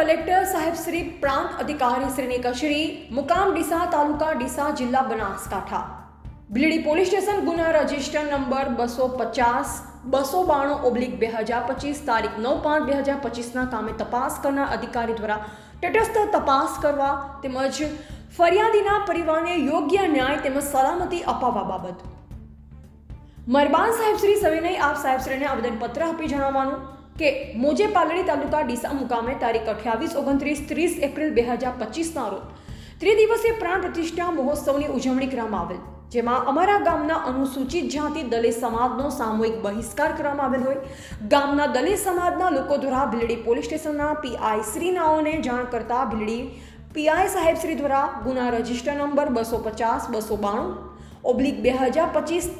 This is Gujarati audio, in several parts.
કલેક્ટર સાહેબ શ્રી પ્રાંત અધિકારી શ્રીની કચેરી, મુકામ ડીસા તાલુકા ડીસા જિલ્લા બનાસકાંઠા. બિલડી પોલીસ સ્ટેશન ગુના રજિસ્ટર નંબર બસો પચાસ, બસો બાણું ઓબ્લિક બે હજાર પચીસ, તારીખ નવ પાંચ બે હજાર પચીસના કામે તપાસ કરનાર અધિકારી દ્વારા તટસ્થ તપાસ કરવા તેમજ ફરિયાદીના પરિવારને યોગ્ય ન્યાય તેમજ સલામતી અપાવવા બાબત. મરબાન સાહેબ શ્રી, સવિનય આપ સાહેબ શ્રીને આવેદનપત્ર આપી જણાવવાનું. કે મોજે પાલડી તાલુકા ડીસા મુકામે તારીખ અઠ્યાવીસ, ઓગણત્રીસ, ત્રીસ એપ્રિલ બે હજાર પચીસના રોજ ત્રિદિવસીય પ્રાણ પ્રતિષ્ઠા મહોત્સવની ઉજવણી કરવામાં આવેલ, જેમાં અમારા ગામના અનુસૂચિત જાતિ દલિત સમાજનો સામૂહિક બહિષ્કાર કરવામાં આવેલ હોય. ગામના દલિત સમાજના લોકો દ્વારા ભીલડી પોલીસ સ્ટેશનના પીઆઈ શ્રીનાઓને જાણ કરતા ભીલડી પીઆઈ સાહેબ શ્રી દ્વારા ગુના રજિસ્ટર નંબર બસો પચાસ, બસો બાણું, ઓબ્લિક બે હજાર પચીસ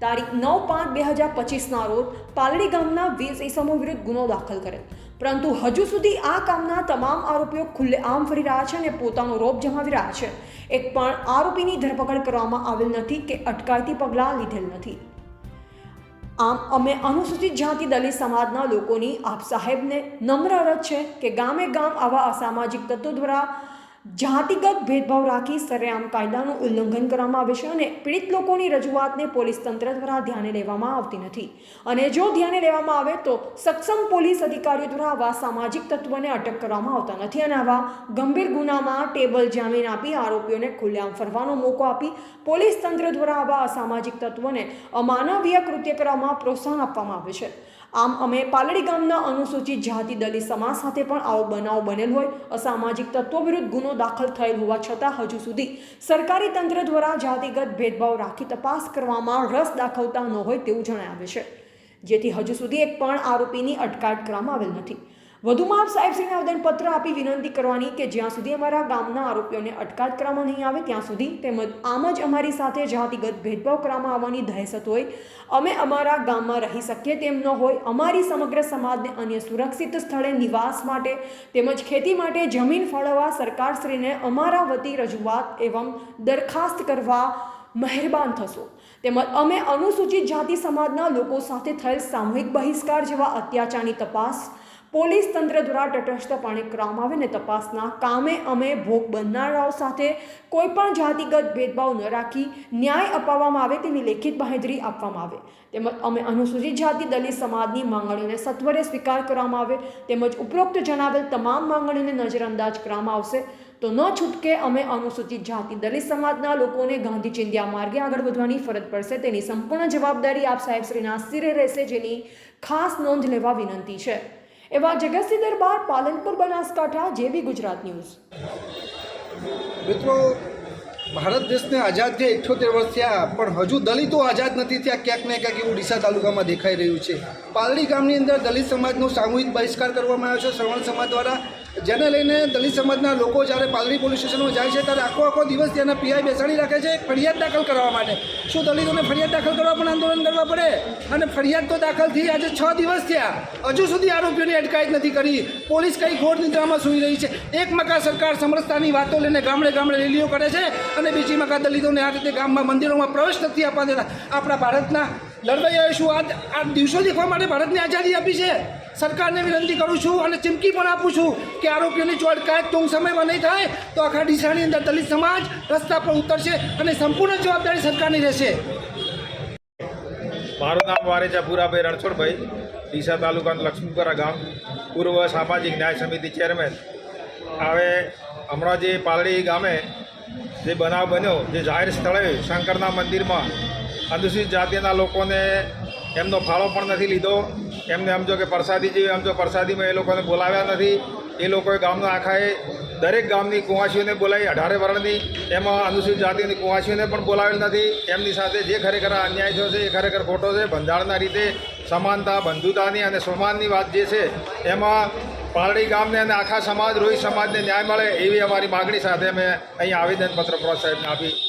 તારીખ નવ પાંચ બે હજાર પચીસના રોજ પાલડી ગામના વીસ ઇસમો વિરુદ્ધ ગુનો દાખલ કરેલ. પરંતુ હજુ સુધી આ કામના તમામ આરોપીઓ ખુલ્લેઆમ ફરી રહ્યા છે અને પોતાનો રોપ જમાવી રહ્યા છે. એક પણ આરોપીની ધરપકડ કરવામાં આવેલ નથી કે અટકાયતી પગલાં લીધેલ નથી. આમ અમે અનુસૂચિત જાતિ દલિત સમાજના લોકોની આપ સાહેબને નમ્ર અરજ છે કે ગામે ગામ આવા અસામાજિક તત્વો દ્વારા જાતિગત ભેદભાવ રાખી સરેઆમ કાયદાનું ઉલ્લંઘન કરવામાં આવે છે અને પીડિત લોકોની રજૂઆતને પોલીસ તંત્ર દ્વારા ધ્યાને લેવામાં આવતી નથી. અને જો ધ્યાને લેવામાં આવે તો સક્ષમ પોલીસ અધિકારીઓ દ્વારા આવા સામાજિક તત્વોને અટક કરવામાં આવતા નથી અને આવા ગંભીર ગુનામાં ટેબલ જામીન આપી આરોપીઓને ખુલ્લેઆમ ફરવાનો મોકો આપી પોલીસ તંત્ર દ્વારા આવા અસામાજિક તત્વોને અમાનવીય કૃત્ય કરવામાં પ્રોત્સાહન આપવામાં આવે છે. આમ અમે પાલડી ગામના અનુસૂચિત જાતિ દલિત સમાજ સાથે પણ આવો બનાવ બનેલ હોય, અસામાજિક તત્વો વિરુદ્ધ ગુનો દાખલ થયેલ હોવા છતાં હજુ સુધી સરકારી તંત્ર દ્વારા જાતિગત ભેદભાવ રાખી તપાસ કરવામાં રસ દાખવતા ન હોય તેવું જણાવે છે. જેથી હજુ સુધી એક પણ આરોપીની અટકાયત કરવામાં આવેલ નથી. વધુમાં સાહેબશ્રીને આવેદનપત્ર આપી વિનંતી કરવાની કે જ્યાં સુધી અમારા ગામના આરોપીઓને અટકાયત કરવામાં નહીં આવે, ત્યાં સુધી તેમજ આમ જ અમારી સાથે જાતિગત ભેદભાવ કરવામાં આવવાની દહેશત હોય, અમે અમારા ગામમાં રહી શકીએ તેમ ન હોય, અમારી સમગ્ર સમાજને અન્ય સુરક્ષિત સ્થળે નિવાસ માટે તેમજ ખેતી માટે જમીન ફાળવવા સરકારશ્રીને અમારા વતી રજૂઆત એવં દરખાસ્ત કરવા મહેરબાન થશો. તેમજ અમે અનુસૂચિત જાતિ સમાજના લોકો સાથે થયેલ સામૂહિક બહિષ્કાર જેવા અત્યાચારની તપાસ પોલીસ તંત્ર દ્વારા તટસ્થપણે કરવામાં આવે ને તપાસના કામે અમે ભોગ બનનારાઓ સાથે કોઈપણ જાતિગત ભેદભાવ ન રાખી ન્યાય અપાવવામાં આવે તેની લેખિત બાહેધરી આપવામાં આવે. તેમજ અમે અનુસૂચિત જાતિ દલિત સમાજની માંગણીઓને સત્વરે સ્વીકાર કરવામાં આવે. તેમજ ઉપરોક્ત જણાવેલ તમામ માંગણીઓને નજરઅંદાજ કરવામાં આવશે. તો ન છૂટકે અમે અનુસૂચિત જાતિ દલિત સમાજના લોકોને ગાંધી ચિંધ્યા માર્ગે આગળ વધવાની ફરજ પડશે. તેની સંપૂર્ણ જવાબદારી આપ સાહેબશ્રીના સિરે રહેશે જેની ખાસ નોંધ લેવા વિનંતી છે. એવા જગતસિંહ દરબાર પાલનપુર બનાસકાંઠા, જેબી ગુજરાત ન્યૂઝ. મિત્રો, ભારત દેશને આઝાદ થયા ઇઠ્યોતેર વર્ષ થયા, પણ હજુ દલિતો આઝાદ નથી થયા, ક્યાંક ને ક્યાંક એવું ડીસા તાલુકામાં દેખાઈ રહ્યું છે. પાલડી ગામની અંદર દલિત સમાજનો સામૂહિક બહિષ્કાર કરવામાં આવ્યો છે. શ્રવણ સમાજ દ્વારા જેને લઈને દલિત સમાજના લોકો જ્યારે પાલડી પોલીસ સ્ટેશનમાં જાય છે ત્યારે આખો આખો દિવસ ત્યાંના પીઆઈ બેસાડી રાખે છે ફરિયાદ દાખલ કરવા માટે. શું દલિતોને ફરિયાદ દાખલ કરવા પણ આંદોલન કરવા પડે? અને ફરિયાદ તો દાખલ થઈ આજે છ દિવસ થયા. હજુ સુધી આરોપીઓની અટકાયત નથી કરી. પોલીસ કઈ ઘોર નિદ્રામાં સૂઈ રહી છે? એક મકા સરકાર સમરસતાની વાતો લઈને ગામડે ગામડે રેલીઓ કરે છે અને બીજી મકા દલિતોને આ રીતે ગામમાં મંદિરોમાં પ્રવેશ નથી આપવા દેતા. આપણા ભારતના લડવૈયાએ શું આ દિવસો દેખવા માટે ભારતને આઝાદી આપી છે? સરકારને વિનંતી કરું છું અને ચીમકી પણ આપું છું કે આરોપીઓની ચોડકાયત ટૂંક સમયમાં નહીં થાય, તો આખા ડીસાની અંદર દલિત સમાજ રસ્તા પર ઉતરશે અને સંપૂર્ણ જવાબદારી સરકારની રહેશે. મારું નામ વારેજા ભૂરાભાઈ રણછોડભાઈ, ડીસા તાલુકાનું લક્ષ્મીપુરા ગામ, પૂર્વ સામાજિક ન્યાય સમિતિ ચેરમેન. હવે હમણાં જે પાલડી ગામે જે બનાવ બન્યો, જે જાહેર સ્થળે શંકરના મંદિરમાં અનુસૂચિત જાતિના લોકોને એમનો ફાળો પણ નથી લીધો. એમને સમજો કે પ્રસાદી જેવી સમજો પ્રસાદીમાં એ લોકોને બોલાવ્યા નથી. એ લોકોએ ગામના આખાએ દરેક ગામની કુંવાસીઓને બોલાવી, અઢારે વર્ણની, એમાં અનુસૂચિત જાતિની કુંવાસીઓને પણ બોલાવેલ નથી. એમની સાથે જે ખરેખર અન્યાય થયો છે, એ ખરેખર ખોટો છે. બંધારણના રીતે સમાનતા, બંધુતાની અને સમાનની વાત જે છે, એમાં પાલડી ગામને અને આખા સમાજ, રોહિત સમાજને ન્યાય મળે એવી અમારી માગણી સાથે અમે અહીં આવેદનપત્ર પ્રોત્સાહિત આપી.